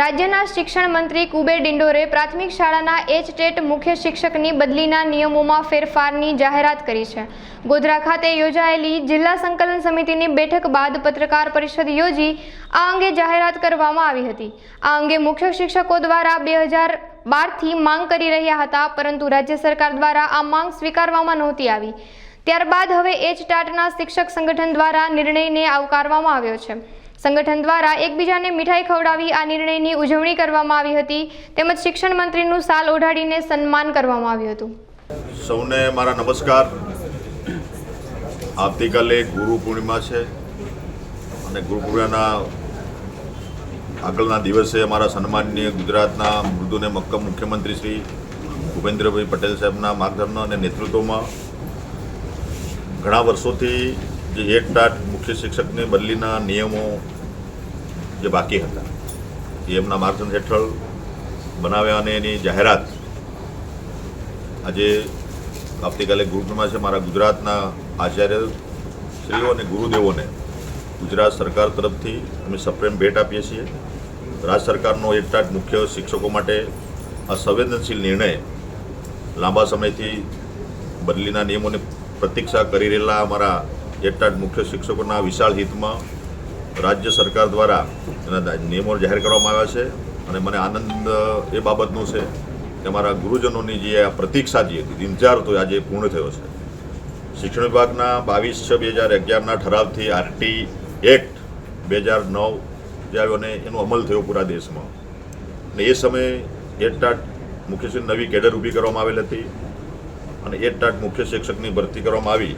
રાજ્યના શિક્ષણ મંત્રી કુબેર ડિંડોરે પ્રાથમિક શાળાના એચ ટેટ મુખ્ય શિક્ષકની બદલીના નિયમોમાં ફેરફારની જાહેરાત કરી છે. ગોધરા ખાતે યોજાયેલી જિલ્લા સંકલન સમિતિની બેઠક બાદ પત્રકાર પરિષદ યોજી આ અંગે જાહેરાત કરવામાં આવી હતી. આ અંગે મુખ્ય શિક્ષકો દ્વારા બે હજાર બારથી માંગ કરી રહ્યા હતા, પરંતુ રાજ્ય સરકાર દ્વારા આ માંગ સ્વીકારવામાં નહોતી આવી. ત્યારબાદ હવે એચ ટાટના શિક્ષક સંગઠન દ્વારા નિર્ણયને આવકારવામાં આવ્યો છે. સંગઠન દ્વારા એકબીજાને મીઠાઈ ખવડાવી આ નિર્ણયની ઉજવણી કરવામાં આવી હતી. તેમજ શિક્ષણ મંત્રીનું સાલ ઓઢાડીને સન્માન કરવામાં આવ્યું હતું. સૌને મારા નમસ્કાર. આવતીકાલે ગુરુ પૂર્ણિમા છે અને ગુરુ પૂર્ણિમાના આગળના દિવસે અમારા સન્માનીય ગુજરાતના મૃદુ અને મક્કમ મુખ્યમંત્રી શ્રી ભૂપેન્દ્રભાઈ પટેલ સાહેબના માર્ગદર્શન અને નેતૃત્વમાં ઘણા વર્ષોથી જે એક ટાટ મુખ્ય શિક્ષકની બદલીના નિયમો જે બાકી હતા એ એમના માર્ગદર્શન હેઠળ બનાવ્યા અને એની જાહેરાત આજે આવતીકાલે ગુરુપૂર્ણિમા છે. મારા ગુજરાતના આચાર્ય શ્રીઓ અને ગુરુદેવોને ગુજરાત સરકાર તરફથી અમે સપ્રેમ ભેટ આપીએ છીએ. રાજ્ય સરકારનો એકટાટ મુખ્ય શિક્ષકો માટે આ સંવેદનશીલ નિર્ણય લાંબા સમયથી બદલીના નિયમોની પ્રતીક્ષા કરી રહેલા અમારા એકટાટ મુખ્ય શિક્ષકોના વિશાળ હિતમાં રાજ્ય સરકાર દ્વારા એના નિયમો જાહેર કરવામાં આવ્યા છે અને મને આનંદ, એ બાબતનો છે કે અમારા ગુરુજનોની જે આ પ્રતીક્ષા જે હતી ઇંતજાર હતો આજે પૂર્ણ થયો છે. શિક્ષણ વિભાગના બાવીસ છ બે હજાર અગિયારના ઠરાવથી આરટી એક્ટ બે હજાર નવ જે આવ્યો અને એનો અમલ થયો પૂરા દેશમાં. અને એ સમયે એટાટ મુખ્ય નવી કેડર ઊભી કરવામાં આવેલ હતી અને એટાટ મુખ્ય શિક્ષકની ભરતી કરવામાં આવી.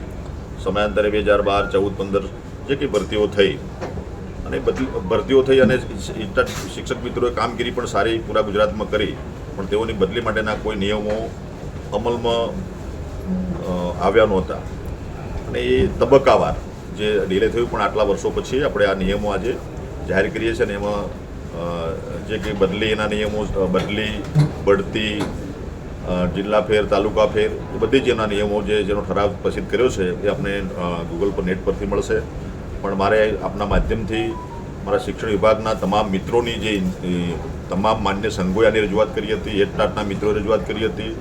સમયાંતરે બે હજાર બાર, ચૌદ, પંદર જે કંઈ ભરતીઓ થઈ અને બધી ભરતીઓ થઈ અને શિક્ષક મિત્રોએ કામગીરી પણ સારી પૂરા ગુજરાતમાં કરી, પણ તેઓની બદલી માટેના કોઈ નિયમો અમલમાં આવ્યા નહોતા. અને એ તબક્કાવાર જે ડીલે થયું પણ આટલા વર્ષો પછી આપણે આ નિયમો આજે જાહેર કરીએ છીએ અને એમાં જે કંઈ બદલી એના નિયમો બદલી, બઢતી જિલ્લા ફેર, તાલુકા ફેર, એ બધી જ એના નિયમો જે જેનો ઠરાવ પ્રસિદ્ધ કર્યો છે, એ આપણે ગૂગલ પર, નેટ પરથી મળશે. પણ મારે આપના માધ્યમથી મારા શિક્ષણ વિભાગના તમામ મિત્રોની જે તમામ માન્ય સંઘોએ આની રજૂઆત કરી હતી એટટાટના મિત્રોએ રજૂઆત કરી હતી,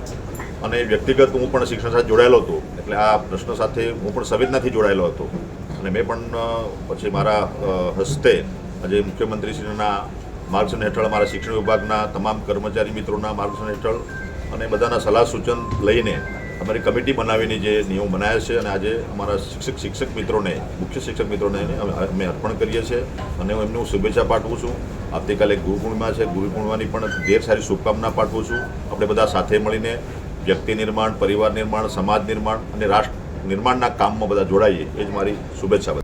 અને વ્યક્તિગત હું પણ શિક્ષણ સાથે જોડાયેલો હતો, એટલે આ પ્રશ્ન સાથે હું પણ સંવેદનાથી જોડાયેલો હતો. અને મેં પણ પછી મારા હસ્તે આજે મુખ્યમંત્રીશ્રીના માર્ગદર્શન હેઠળ, મારા શિક્ષણ વિભાગના તમામ કર્મચારી મિત્રોના માર્ગદર્શન હેઠળ અને બધાના સલાહ સૂચન લઈને અમારી કમિટી બનાવીને જે નિયમો બનાવ્યા છે અને આજે અમારા શિક્ષક શિક્ષક મિત્રોને, મુખ્ય શિક્ષક મિત્રોને અમે અર્પણ કરીએ છીએ અને હું એમને હું શુભેચ્છા પાઠવું છું. આવતીકાલે ગુરુપૂર્ણિમા છે, ગુરુપૂર્ણિમાની પણ ઢેર સારી શુભકામના પાઠવું છું. આપણે બધા સાથે મળીને વ્યક્તિ નિર્માણ, પરિવાર નિર્માણ, સમાજ નિર્માણ અને રાષ્ટ્ર નિર્માણના કામમાં બધા જોડાઈએ. એ જ મારી શુભેચ્છા